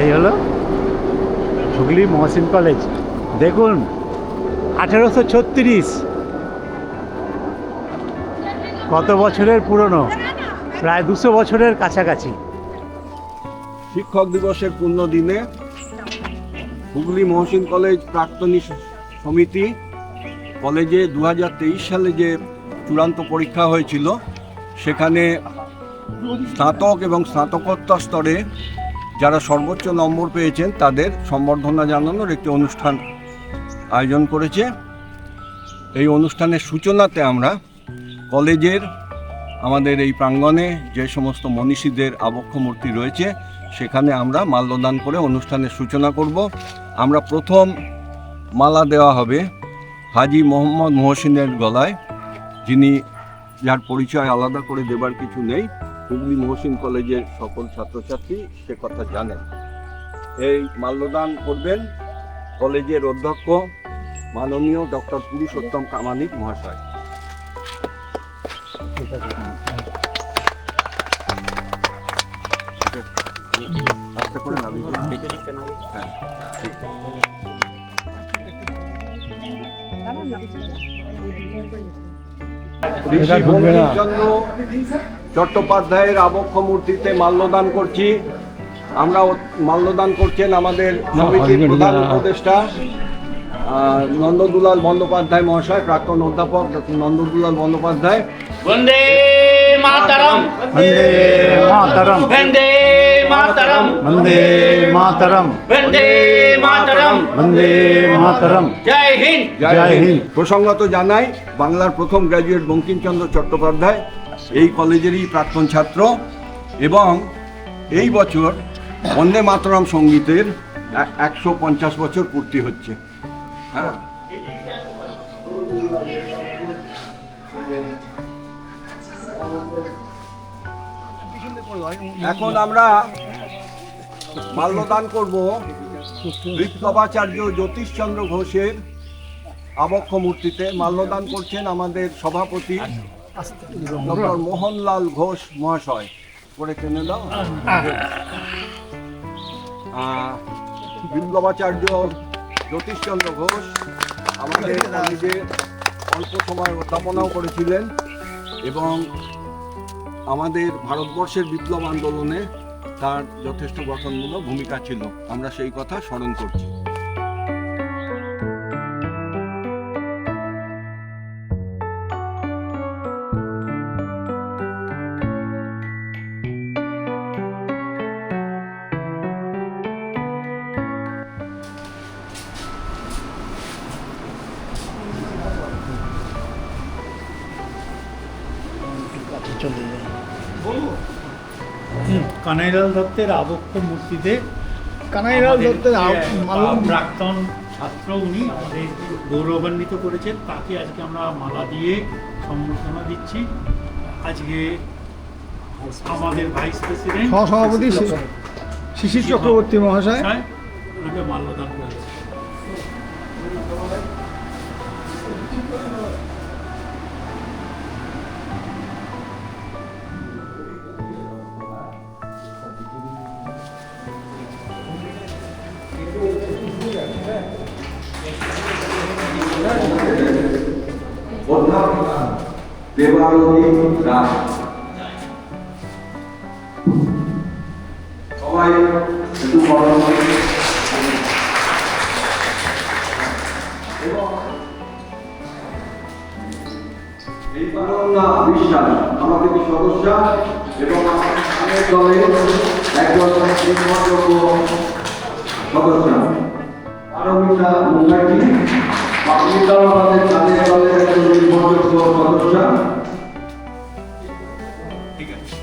এই হলো হুগলি মহসিন কলেজ। দেখুন, আঠেরোশো ছত্রিশ। কত বছরের পুরনো? প্রায় দুশো বছরের কাছাকাছি। শিক্ষক দিবসের পূর্ণ দিনে হুগলি মহসিন কলেজ প্রাক্তনী সমিতি কলেজে দু হাজার তেইশ সালে যে চূড়ান্ত পরীক্ষা হয়েছিল, সেখানে স্নাতক এবং স্নাতকোত্তর স্তরে যারা সর্বোচ্চ নম্বর পেয়েছেন, তাদের সম্বর্ধনা জানানোর একটি অনুষ্ঠান আয়োজন করেছে। এই অনুষ্ঠানের সূচনাতে আমরা কলেজের, আমাদের এই প্রাঙ্গণে যে সমস্ত মনীষীদের আবক্ষ মূর্তি রয়েছে, সেখানে আমরা মাল্যদান করে অনুষ্ঠানের সূচনা করব। আমরা প্রথম মালা দেওয়া হবে হাজি মোহাম্মদ মহসিনের গলায়। যিনি, যার পরিচয় আলাদা করে দেবার কিছু নেই। হুগলি মহসিন কলেজের সকল ছাত্রছাত্রী সে কথা জানেন এই মাল্যদান করবেন কলেজের অধ্যক্ষ মাননীয় ডক্টর পুরুষোত্তম কামানিক মহাশয় আস্তে করে নামিয়ে হ্যাঁ। চট্টোপাধ্যায়ের আবক্ষ মূর্তিতে মাল্যদান করছি। আমরা মাল্যদান করছেন আমাদের সমিতির প্রধান উপদেষ্টা নন্দদুলাল বন্দ্যোপাধ্যায় মহাশয় প্রাক্তন অধ্যাপক নন্দদুলাল বন্দ্যোপাধ্যায়। বন্দে মাতারম। বন্দে মাতারম। বন্দে মাতারম। বন্দে মাতারম। বন্দে মাতারম। বন্দে মাতারম। জয় হিন্দ। জয় হিন্দ। প্রসঙ্গত জানাই বাংলার প্রথম গ্রাজুয়েট বঙ্কিমচন্দ্র চট্টোপাধ্যায় এই কলেজেরই প্রাক্তন ছাত্র এবং এই বছর বন্দে মাতরম সঙ্গীতের একশো পঞ্চাশ বছর পূর্তি হচ্ছে। হ্যাঁ? এখন আমরা মাল্যদান করব বিপ্লবাচার্য জ্যোতিষচন্দ্র ঘোষের আবক্ষ মূর্তিতে। মাল্যদান করছেন আমাদের সভাপতি ডক্টর মোহনলাল ঘোষ মহাশয় করে টেনে দাও। বিপ্লবাচার্য জ্যোতিষচন্দ্র ঘোষ আমাদের কলেজে অল্প সময় অধ্যাপনাও করেছিলেন এবং আমাদের ভারতবর্ষের বিপ্লব আন্দোলনে তার যথেষ্ট গঠনমূলক ভূমিকা ছিল। আমরা সেই কথা স্মরণ করছি। কানাইলাল দত্তের আবক্ষ মূর্তিতে কানাইলাল দত্তের প্রাক্তন ছাত্র উনি আমাদের গৌরবান্বিত করেছেন। তাকে আজকে আমরা মালা দিয়ে সম্বর্ধনা দিচ্ছি। আজকে আমাদের ভাইস প্রেসিডেন্ট সহসভাপতি শি- শিশির চক্রবর্তী মহাশয়। মাল্যদান মাল্যদান দেবারতী রায়। সবাই একটু এবং এই পারন্না বিশ্বাস আমাদের সদস্য এবং আমাদের দলের একজন নির্ভরযোগ্য সদস্য। পারমিতা মুখার্জি, পারমিতা আমাদের তাদের দলের একজন নির্ভরযোগ্য সদস্য ঠিক আছে।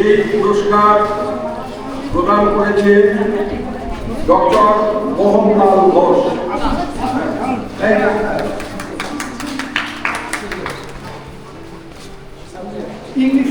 এই পুরস্কার প্রদান করেছে ডক্টর মোহনলাল ঘোষ ইংলিশ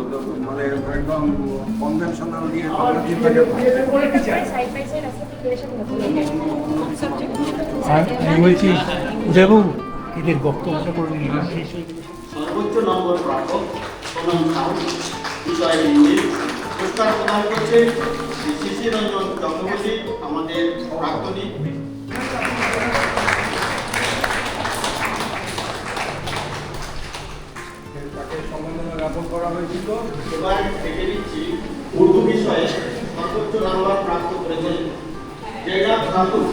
জানিয়েছো সবাই ভেরি গুড সব ভালো থেকো। এগিয়ে যাও পোস্ট গ্রাজুয়েট এ- এ- এবারে এখন কি করছ তাদের বিয়ে করছ আমি বলছি এই লাইনে ঢুকে পড়েছো একদম কনভেনশনাল দিয়ে বাংলাদেশ থেকে সাইড বাই সাইড আছে প্রিপারেশন আর আমি বলছি দেবু এদের বক্তব্যটা করে গেলে। সর্বোচ্চ নম্বর প্রাপক সোনাম বিষয় পুরস্কার প্রদান করছে চক্রবর্তী আমাদের প্রাক্তনী করা হয়েছিল। এবার দেখে নিচ্ছি উর্দু বিষয়ে সর্বোচ্চ নম্বর প্রাপ্ত করেছেন খাতুন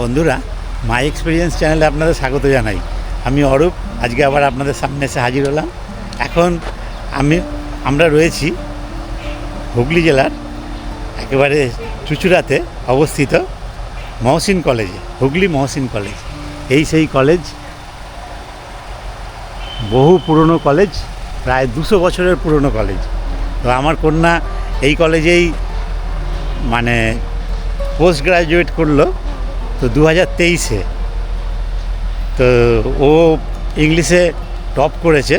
বন্ধুরা মাই এক্সপিরিয়েন্স চ্যানেলে আপনাদের স্বাগত জানাই। আমি অরূপ আজকে আবার আপনাদের সামনে এসে হাজির হলাম। এখন আমি আমরা রয়েছি হুগলি জেলার একেবারে চুচুড়াতে অবস্থিত মহসিন কলেজে হুগলি মহসিন কলেজ। এই সেই কলেজ বহু পুরনো কলেজ প্রায় দুশো বছরের পুরনো কলেজ তো আমার কন্যা এই কলেজেই মানে পোস্ট গ্রাজুয়েট করল তো দু হাজার তেইশে। তো ও ইংলিশে টপ করেছে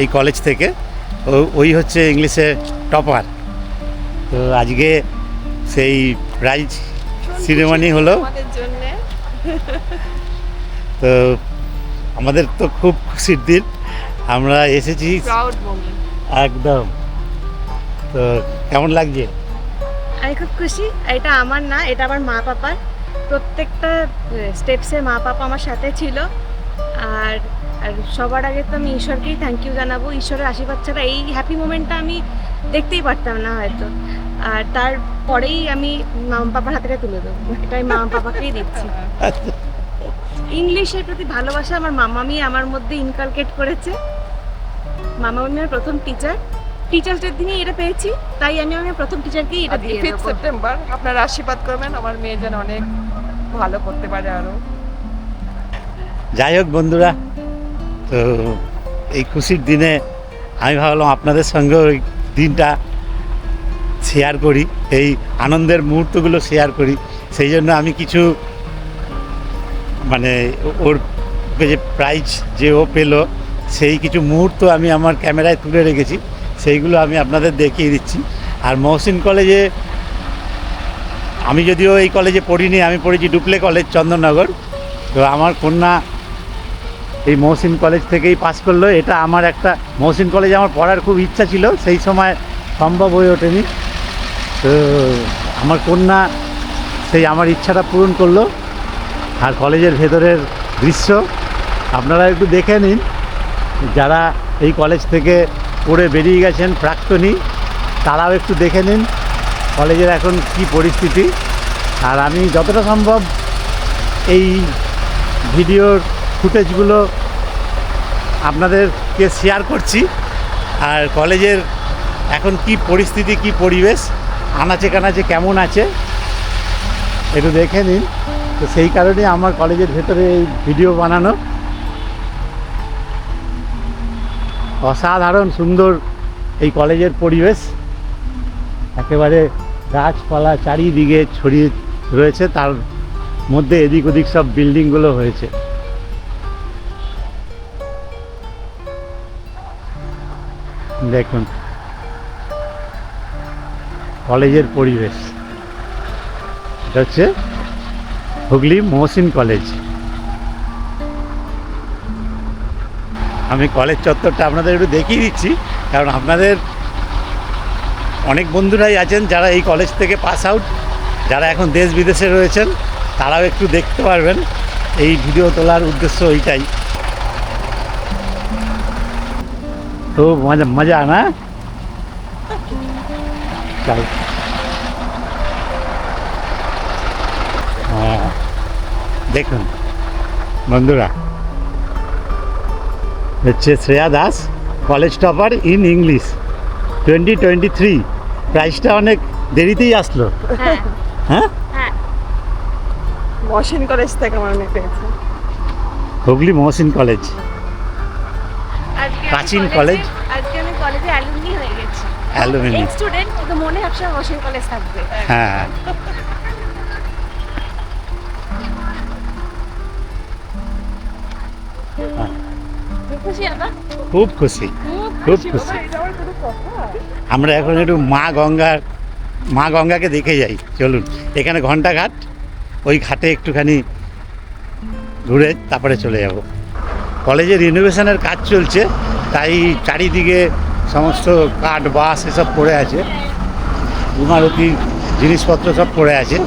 এই কলেজ থেকে। ও ওই হচ্ছে ইংলিশে টপার তো আজকে সেই প্রাইজ সিনেমানি হলো। তো আমাদের তো খুব খুশির দিন। আমরা এসেছি একদম। তো কেমন লাগছে? আমি খুব খুশি। এটা আমার না এটা আমার মা পাপার। প্রত্যেকটা স্টেপসে মা পাপা আমার সাথে ছিল। আর আর সবার আগে তো আমি ঈশ্বরকেই থ্যাংক ইউ জানাব। ঈশ্বরের আশীর্বাদ ছাড়া এই হ্যাপি মোমেন্টটা আমি দেখতেই পারতাম না হয়তো। আর তারপরেই আমি মামা পাপার হাতে তুলে দেবো। এটাই মা পাপাকেই দিচ্ছি। ইংলিশের প্রতি ভালোবাসা আমার মামামি আমার মধ্যে ইনকালকেট করেছে। মামামি আমার প্রথম টিচার টিচার্স ডের দিনই এটা পেয়েছি তাই আমি আমার প্রথম টিচারকেই এটা দিয়ে দেবো। সেপ্টেম্বর আপনারা আশীর্বাদ করবেন আমার মেয়ে যেন অনেক ভালো করতে পারে আরও। যাই হোক বন্ধুরা তো এই খুশির দিনে আমি ভাবলাম আপনাদের সঙ্গে ওই দিনটা শেয়ার করি এই আনন্দের মুহূর্তগুলো শেয়ার করি। সেই জন্য আমি কিছু মানে ওর যে প্রাইজ যে ও পেল সেই কিছু মুহূর্ত আমি আমার ক্যামেরায় তুলে রেখেছি, সেইগুলো আমি আপনাদের দেখিয়ে দিচ্ছি। আর মহসিন কলেজে, আমি যদিও এই কলেজে পড়িনি, আমি পড়েছি ডুপ্লে কলেজ, চন্দননগর। তো আমার কন্যা এই মহসিন কলেজ থেকেই পাস করল। এটা আমার একটা, মহসিন কলেজে আমার পড়ার খুব ইচ্ছা ছিল, সেই সময় সম্ভব হয়ে ওঠেনি। তো আমার কন্যা সেই আমার ইচ্ছাটা পূরণ করল। আর কলেজের ভেতরের দৃশ্য আপনারা একটু দেখে নিন। যারা এই কলেজ থেকে পড়ে বেরিয়ে গেছেন প্রাক্তনী, তারাও একটু দেখে নিন কলেজের এখন কি পরিস্থিতি। আর আমি যতটা সম্ভব এই ভিডিওর ফুটেজগুলো আপনাদেরকে শেয়ার করছি। আর কলেজের এখন কি পরিস্থিতি, কি পরিবেশ, আনাচে কানাচে কেমন আছে, একটু দেখে নিন। তো সেই কারণে আমার কলেজের ভেতরে এই ভিডিও বানানো। অসাধারণ সুন্দর এই কলেজের পরিবেশ। একেবারে গাছপালা চারিদিকে ছড়িয়ে রয়েছে, তার মধ্যে এদিক ওদিক সব বিল্ডিংগুলো হয়েছে। দেখুন, কলেজের পরিবেশ। এটা হচ্ছে হুগলি মহসিন কলেজ। আমি কলেজ চত্বরটা আপনাদের একটু দেখিয়ে দিচ্ছি, কারণ আপনাদের অনেক বন্ধুরাই আছেন যারা এই কলেজ থেকে পাস আউট, যারা এখন দেশ বিদেশে রয়েছেন, তারাও একটু দেখতে পারবেন। এই ভিডিও তোলার উদ্দেশ্য এইটাই। তো মজা মজা, না? হ্যাঁ। দেখুন, বন্ধুরা। হচ্ছে Shreya Das college topper in English twenty twenty three প্রাইসটা অনেক দেরিতেই আসলো। হ্যাঁ। হ্যাঁ? হ্যাঁ। মহসিন কলেজ থেকে আমার মেয়ে পেয়েছে। হুগলি মহসিন কলেজ প্রাচীন কলেজ। আজকে আমি কলেজে অ্যালুমনি হয়ে গেছি। Alumni। স্টুডেন্ট কিন্তু মনে সবসময় মহসিন কলেজ থাকবে। হ্যাঁ। খুশি খুব খুশি খুব খুশি। আমার এখন একটু মা গঙ্গার মা গঙ্গাকে দেখে যাই চলুন। এখানে ঘন্টাঘাট ওই ঘাটে একটুখানি ঘুরে তারপরে চলে যাব। কলেজে রিনোভেশনের কাজ চলছে তাই চারিদিকে সমস্ত কাঠ বাস এসব পড়ে আছে। ইমারতি জিনিসপত্র সব পড়ে আছে।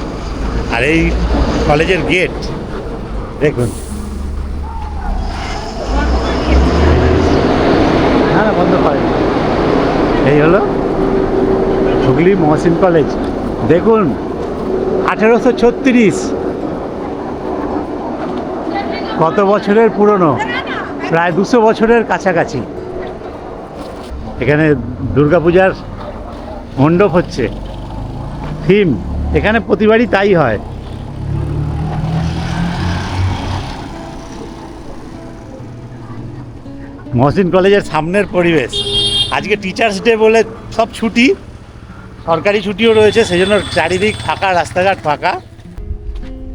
আর এই কলেজের গেট দেখুন। বন্ধ এই হলো হুগলি মহসিন কলেজ। দেখুন, আঠেরোশো ছত্রিশ। কত বছরের পুরনো? প্রায় দুশো বছরের কাছাকাছি। এখানে দুর্গাপূজার মণ্ডপ হচ্ছে। থিম, এখানে প্রতিবারই তাই হয়। মহসিন কলেজের সামনের পরিবেশ। আজকে টিচার্স ডে বলে সব ছুটি, সরকারি ছুটিও রয়েছে সেই জন্য চারিদিক ফাঁকা, রাস্তাঘাট ফাঁকা।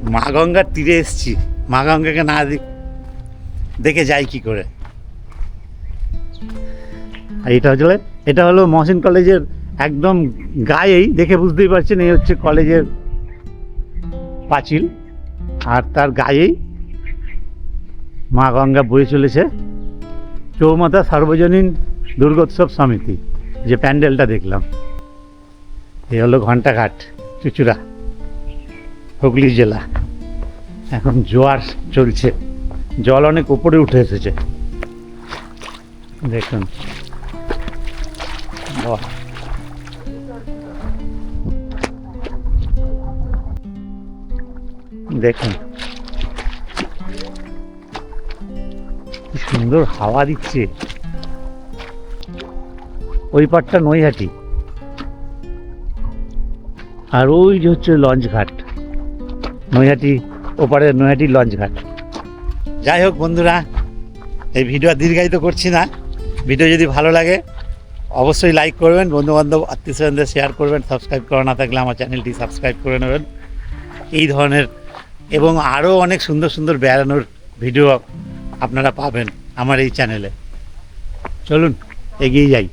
মা গঙ্গার তীরে এসছি, মা গঙ্গাকে না দেখ- যাই কি করে। আর এটা হচ্ছে এটা হলো মহসিন কলেজের একদম গায়েই, দেখে বুঝতেই পারছেন, এই হচ্ছে কলেজের পাঁচিল। আর তার গায়েই মা গঙ্গা বয়ে চলেছে। চৌমাতা সার্বজনীন দুর্গোৎসব সমিতি, যে প্যান্ডেলটা দেখলাম। এই হলো ঘন্টাঘাট চুচুড়া, হুগলি জেলা। এখন জোয়ার চলছে, জল অনেক উপরে উঠে এসেছে। দেখুন। দেখুন। সুন্দর হাওয়া দিচ্ছে। ওই পাটটা নৈহাটি। আর ওই যে হচ্ছে লঞ্চ ঘাট। নৈহাটি, ওপারে নৈহাটি লঞ্চ ঘাট। যাই হোক বন্ধুরা, এই ভিডিও দীর্ঘায়িত করছি না। ভিডিও যদি ভালো লাগে, অবশ্যই লাইক করবেন, বন্ধুবান্ধব আত্মীয় স্বজনদের শেয়ার করবেন সাবস্ক্রাইব করা না থাকলে আমার চ্যানেলটি সাবস্ক্রাইব করে নেবেন। এই ধরনের এবং আরও অনেক সুন্দর সুন্দর বেড়ানোর ভিডিও আপনারা পাবেন আমার এই চ্যানেলে। চলুন এগিয়ে যাই।